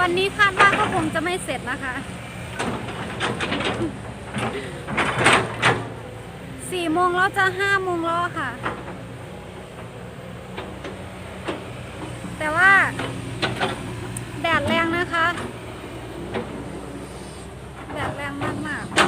วันนี้คาดว่าก็คงจะไม่เสร็จนะคะสี่โมงแล้วจะห้าโมงแล้วอค่ะ แต่ว่าแดดแรงนะคะ แดดแรงมากๆ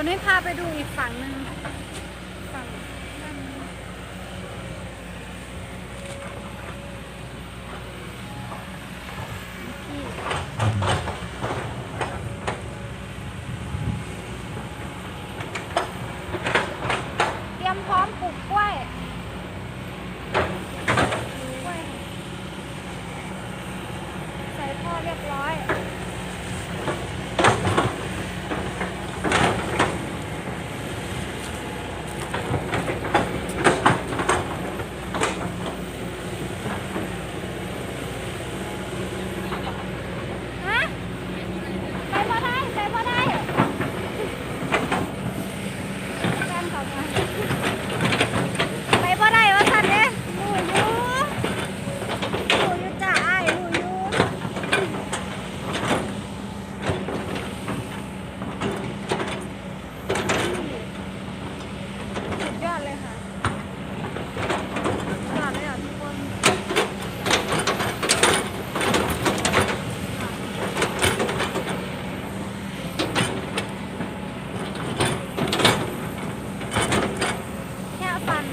วนี้พาไปดูอีกฝั่งหนึ่งฝั่งด้านนี้ที่เตรียมพร้อมปลูกกล้วยปลูกกล้วยใส่ท่อเรียบร้อย ฮะไปพอได้ไปพอได้แฟนเขามาไปพอได้ว่าสันเด้หนูอยู่หนูอยู่จ้าอ้ายหนูอยู่สุดยอดเลยค่ะสุดยอดเลยอะทุกคน แค่ฟัน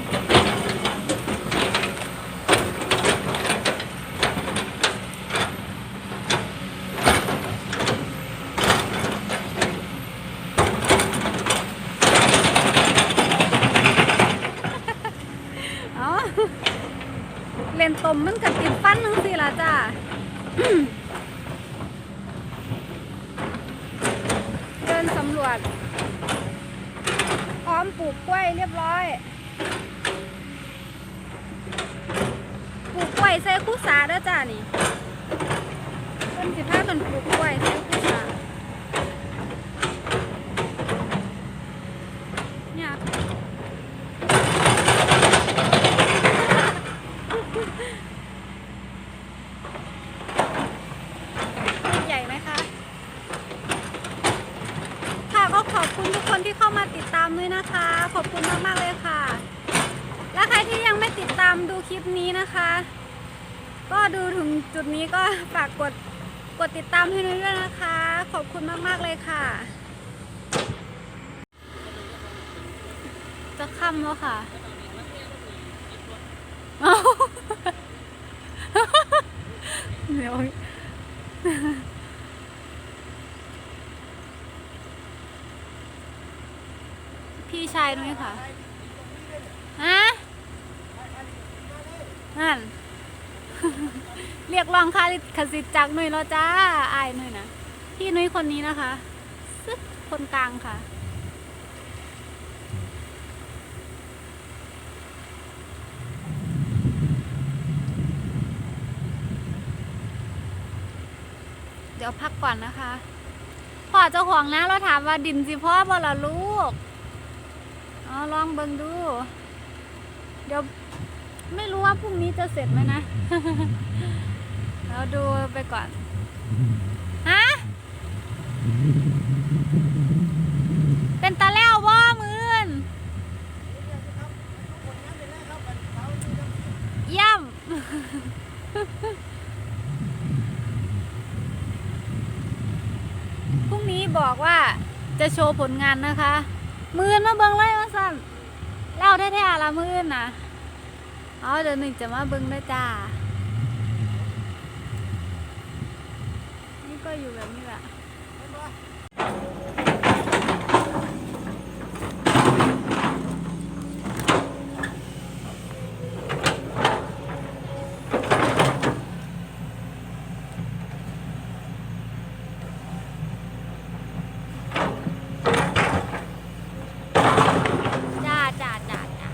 เอาเล่นตมมันกับติดฟันนึงสิล่ะจ้า เดินสำร วจพร้อมปลูกกล้วยเรียบร้อย ปลูกกล้วยใส่คู่สาเด้อจ้านี่ต้นสิบห้าต้นปลูกกล้วยใส่คู่สาเนี่ยลูกใหญ่ไหมคะ ค่ะก็ขอบคุณทุกคนที่เข้ามด้วยนะคะ ขอบคุณมากๆเลยค่ะ และใครที่ยังไม่ติดตามดูคลิปนี้นะคะ ก็ดูถึงจุดนี้ก็ฝากกดกดติดตามให้นุ้ยด้วยนะคะ ขอบคุณมากๆเลยค่ะ จะค่ำแล้วค่ะเอ้าเดี๋ยว พี่ชายนุ้ยค่ะฮะนั่น เรียกร้องค่าลิขสิทธิ์จากนุ้ยแล้วจ้าอายนุ้ยนะพี่นุ้ยคนนี้นะคะซึกคนกลางค่ะ เดี๋ยวพักก่อนนะคะพ่อเจ้าของนะเราถามว่าดินสิพ่อบ่ละลูก อาลองเบิ่งดู เดี๋ยวไม่รู้ว่าพรุ่งนี้จะเสร็จไหมนะ เราดูไปก่อน ฮะ เป็นตาแล้วว่ามือนเย่ำพรุ่งนี้บอกว่าจะโชว์ผลงานนะคะ มือนมาเบิ่งเลยว่าสั่นเล่าแท้ๆละมือนนะเอาเดี๋ยวหนึ่งจะมาเบิ่งด้วยจ้า นี่ก็อยู่แบบนี้แหละจ้าจ้าจ้าจ้า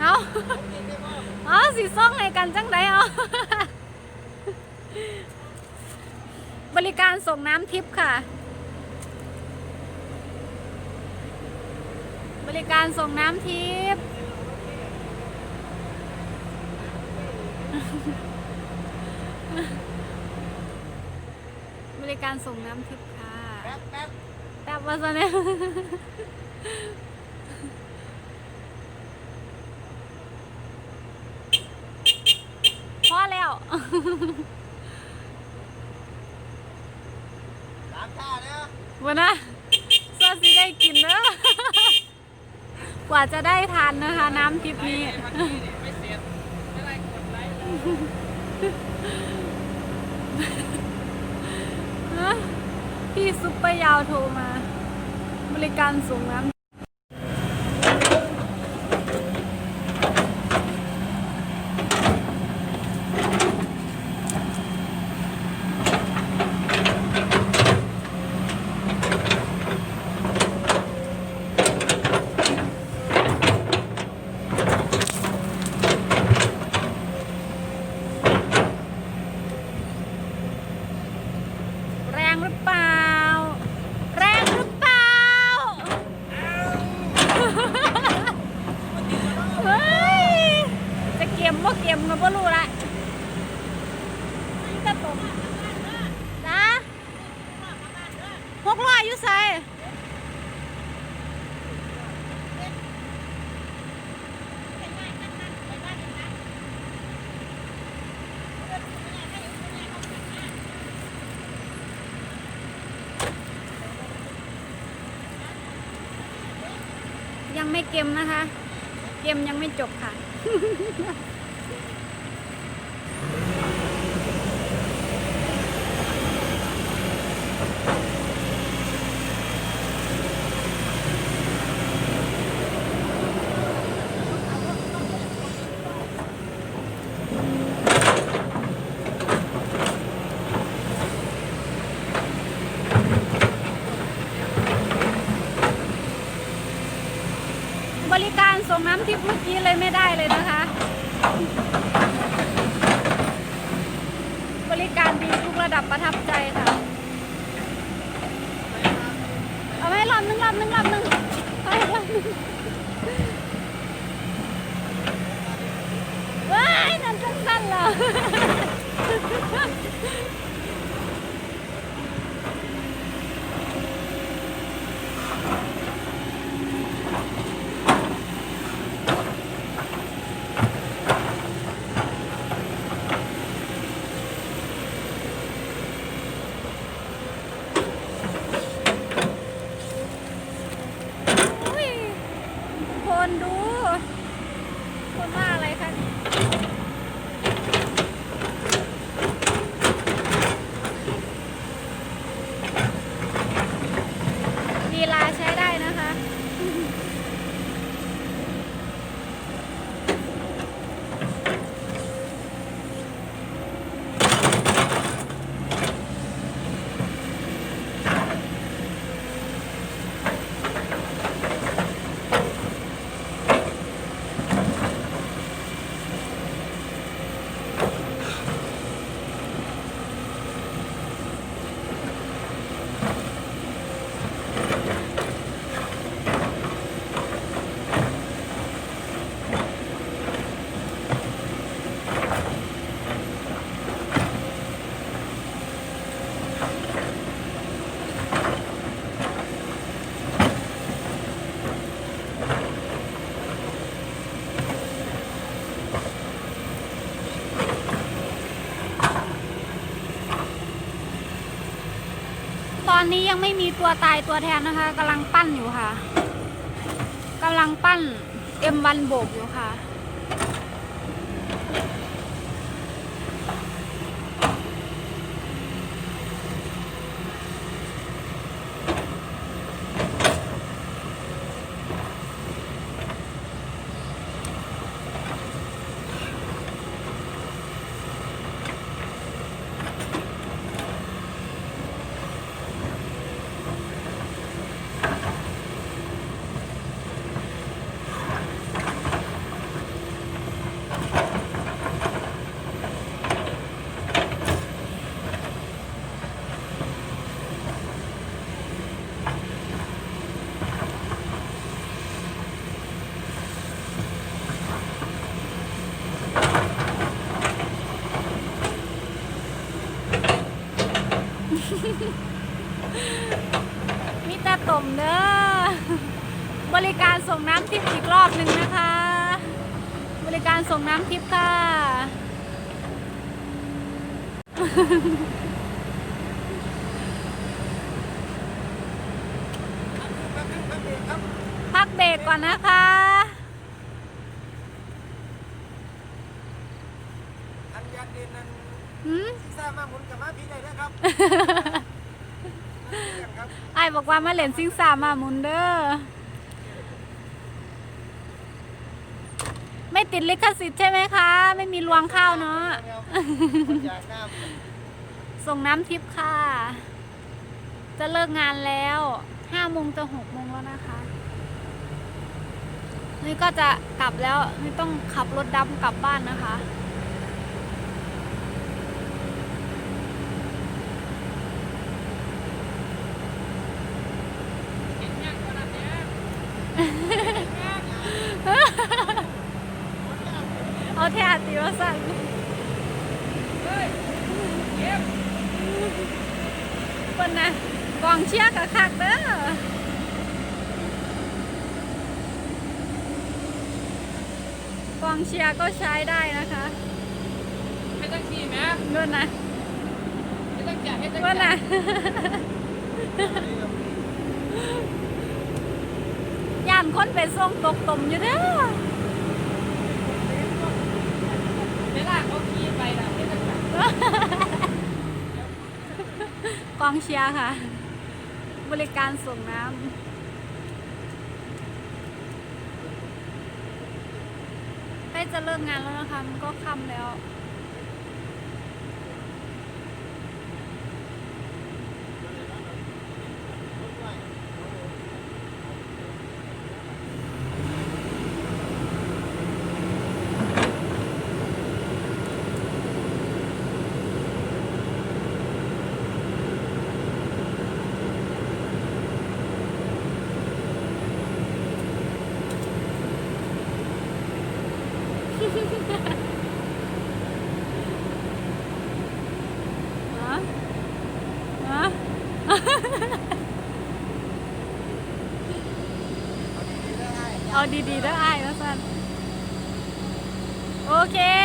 เอา เอาสีส้มให้กันจังไดเอาบริการส่งน้ำทิพย์ค่ะ บริการส่งน้ำทิพย์บริการส่งน้ำทิพย์ค่ะแป๊บแป๊บแป๊บว่าซะเนี่ย พอแล้วางท่าเนี่ยวันนะซาสิได้กินเนอะกว่าจะได้ทานนะคะ น้ำทิพนี้วันนี้นี่ไม่เสร็จไม่ได้กดไลค์เลยพี่ซุปเปอร์ยาวโทรมา บริการส่งน้ำ แรงหรือเปล่า แรงหรือเปล่า เฮ้ย จะเกมว่าเกมก็บ่รู้ละนี่ก็ตกจ้าหกร้อยอยู่ใส่ยัง ไม่เกมนะคะ เกมยังไม่จบค่ะ ส่งน้ำทิพย์เมื่อกี้เลยไม่ได้เลยนะคะ บริการดีทุกระดับประทับใจค่ะ เอาไว้รอบนึงรอบนึงรอบนึงไว้รอบนึงว้ายนั่นสั้นๆเหรอ อุ้ย คนดู คนว่าอะไรคะนี่ลีลาใช้ได้นะคะ ตอ นี้ยังไม่มีตัวตายตัวแทนนะคะกำลังปั้นอยู่ค่ะกำลังปั้น M1 โบกอยู่ค่ะ มีแต่ตมเด้อบริการส่งน้ำทิพย์อีกรอบหนึ่งนะคะ บริการส่งน้ำทิพย์ค่ะ พักเบรกก่อนนะคะอันยัดินัน หืมซีซ่ามาหมุนกับมาพี่ได้นะครับครับไอ้ายบอกว่ามาเล่นซิงสามามุนเดอร์ไม่ติดลิขสิทธิ์ใช่ไหมคะ ไม่มีลวงข้าวเนาะอยากน้ส่งน้ำทิพย์ค่ะ จะเลิกงานแล้วห้าโมงจะหกโมงแล้วนะคะ นี่ก็จะกลับแล้วนี่ต้องขับรถดำกลับบ้านนะคะ เอา แท้ตีว่าสั่นคนนะกองเชียร์กับคักเด้อกองเชียร์ก็ใช้ได้นะคะไม่ต้องขี่แม่นู่นนะไม่ต้องจัดให้ต้องนู่นนะย่านคนไปส่งตกตมอยู่เด้อ เวลาเขาขี่ไปนะไม่ต้องจัด กองเชียร์ค่ะ บริการส่งน้ำใกล้จะเลิกงานแล้วนะคะ มันก็ค่ำแล้ว ฮะฮะ เอาดีๆได้ไอ้ายนะสัน โอเค